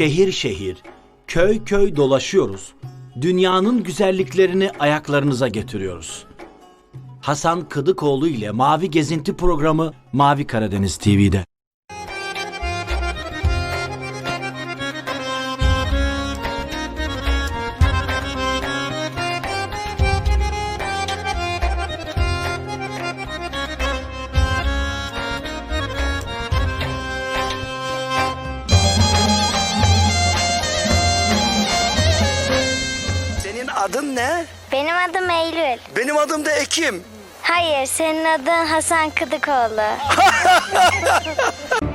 Şehir şehir, köy köy dolaşıyoruz. Dünyanın güzelliklerini ayaklarınıza getiriyoruz. Hasan Kıdıkoğlu ile Mavi Gezinti programı Mavi Karadeniz TV'de. Benim adım da Ekim. Hayır, senin adın Hasan Kıdıkoğlu.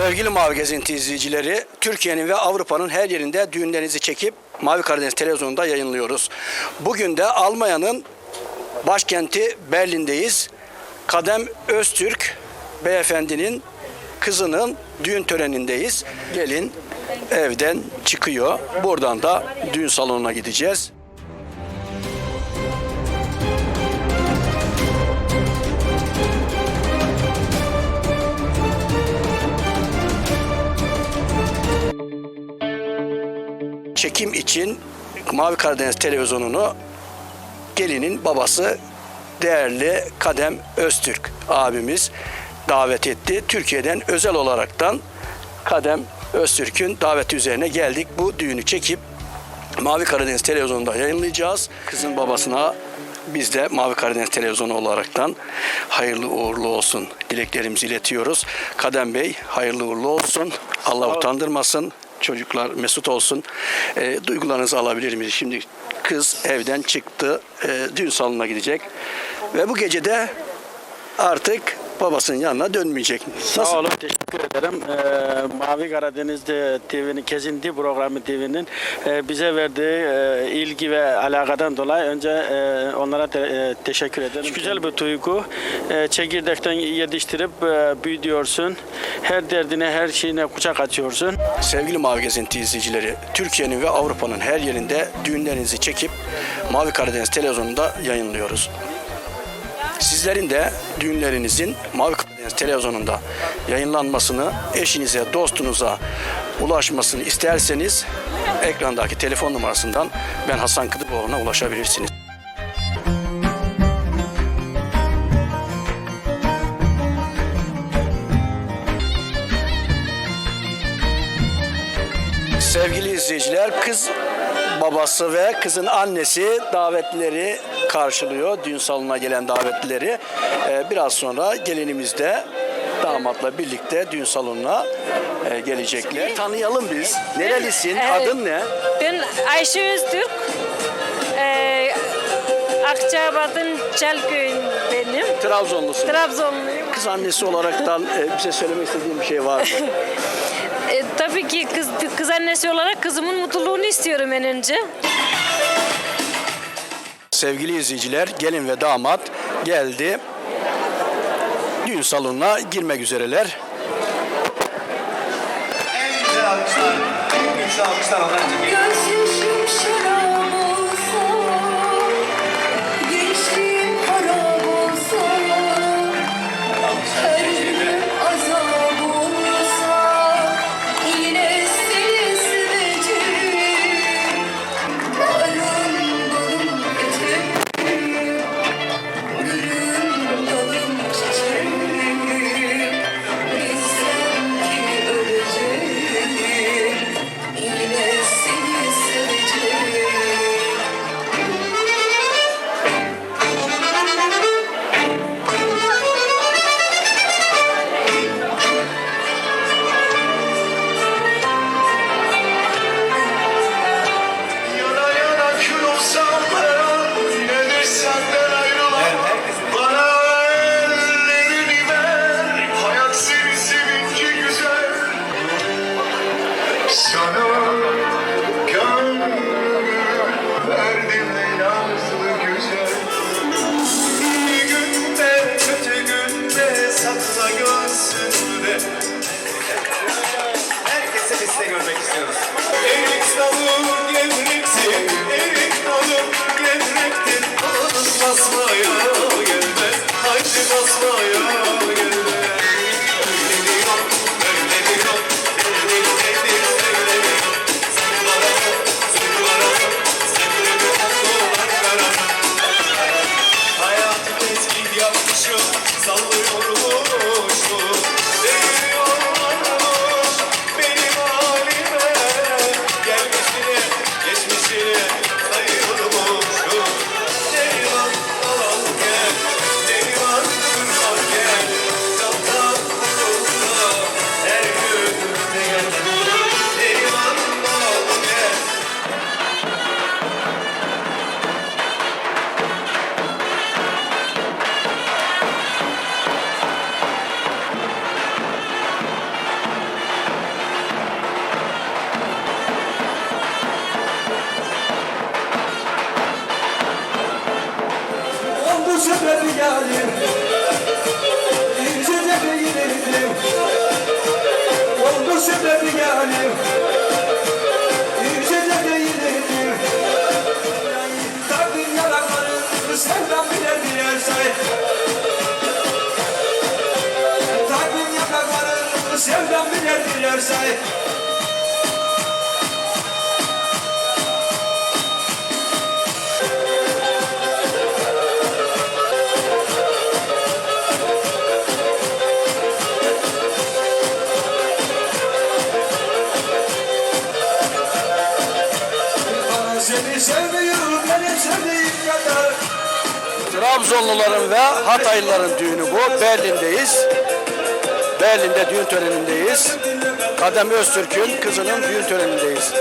Sevgili Mavi Gezinti izleyicileri, Türkiye'nin ve Avrupa'nın her yerinde düğünlerinizi çekip Mavi Karadeniz televizyonunda yayınlıyoruz. Bugün de Almanya'nın başkenti Berlin'deyiz. Kadem Öztürk beyefendinin kızının düğün törenindeyiz. Gelin evden çıkıyor. Buradan da düğün salonuna gideceğiz. Çekim için Mavi Karadeniz televizyonunu gelinin babası değerli Kadem Öztürk abimiz davet etti. Türkiye'den özel olaraktan Kadem Öztürk'ün daveti üzerine geldik. Bu düğünü çekip Mavi Karadeniz televizyonunda yayınlayacağız. Kızın babasına biz de Mavi Karadeniz televizyonu olaraktan hayırlı uğurlu olsun dileklerimizi iletiyoruz. Kadem Bey hayırlı uğurlu olsun. Allah utandırmasın. Çocuklar mesut olsun. E, duygularınızı alabilir miyiz? Şimdi kız evden çıktı. E, düğün salonuna gidecek. Ve bu gece de artık babasının yanına dönmeyecek. Sağ olun, teşekkür ederim. Ee, Mavi Karadeniz de TV'nin, Kesinti programı TV'nin e, bize verdiği e, ilgi ve alakadan dolayı önce e, onlara te- e, teşekkür ederim. Güzel bir duygu. E, çekirdekten yetiştirip e, büyütüyorsun. Her derdine, her şeyine kucak açıyorsun. Sevgili Mavi Gezinti izleyicileri, Türkiye'nin ve Avrupa'nın her yerinde düğünlerinizi çekip Mavi Karadeniz televizyonunda yayınlıyoruz. Sizlerin de düğünlerinizin Mavi Karadeniz televizyonunda yayınlanmasını, eşinize, dostunuza ulaşmasını isterseniz ekrandaki telefon numarasından ben Hasan Kıdıkoğlu'na ulaşabilirsiniz. Sevgili izleyiciler, kız babası ve kızın annesi davetlileri karşılıyor. Düğün salonuna gelen davetlileri. Ee, biraz sonra gelinimiz de damatla birlikte düğün salonuna e, gelecekler. Tanıyalım biz. Nerelisin? Evet. Adın ne? Ben Ayşe Öztürk. Ee, Akçabat'ın Çelköy'ündenim. Trabzonlusun. Trabzonluyum. Kız annesi olaraktan e, bize söylemek istediğin bir şey var mı? Ee, tabii ki kız, kız annesi olarak kızımın mutluluğunu istiyorum en önce. Sevgili izleyiciler, gelin ve damat geldi. Düğün salonuna girmek üzereler. En güzel alkışlar, en güçlü alkışlar ondan sahip. Trabzonluların ve Hataylıların düğünü bu. Berlin'deyiz. Berlin'de düğün törenindeyiz. Adem Öztürk'ün kızının düğün törenindeyiz.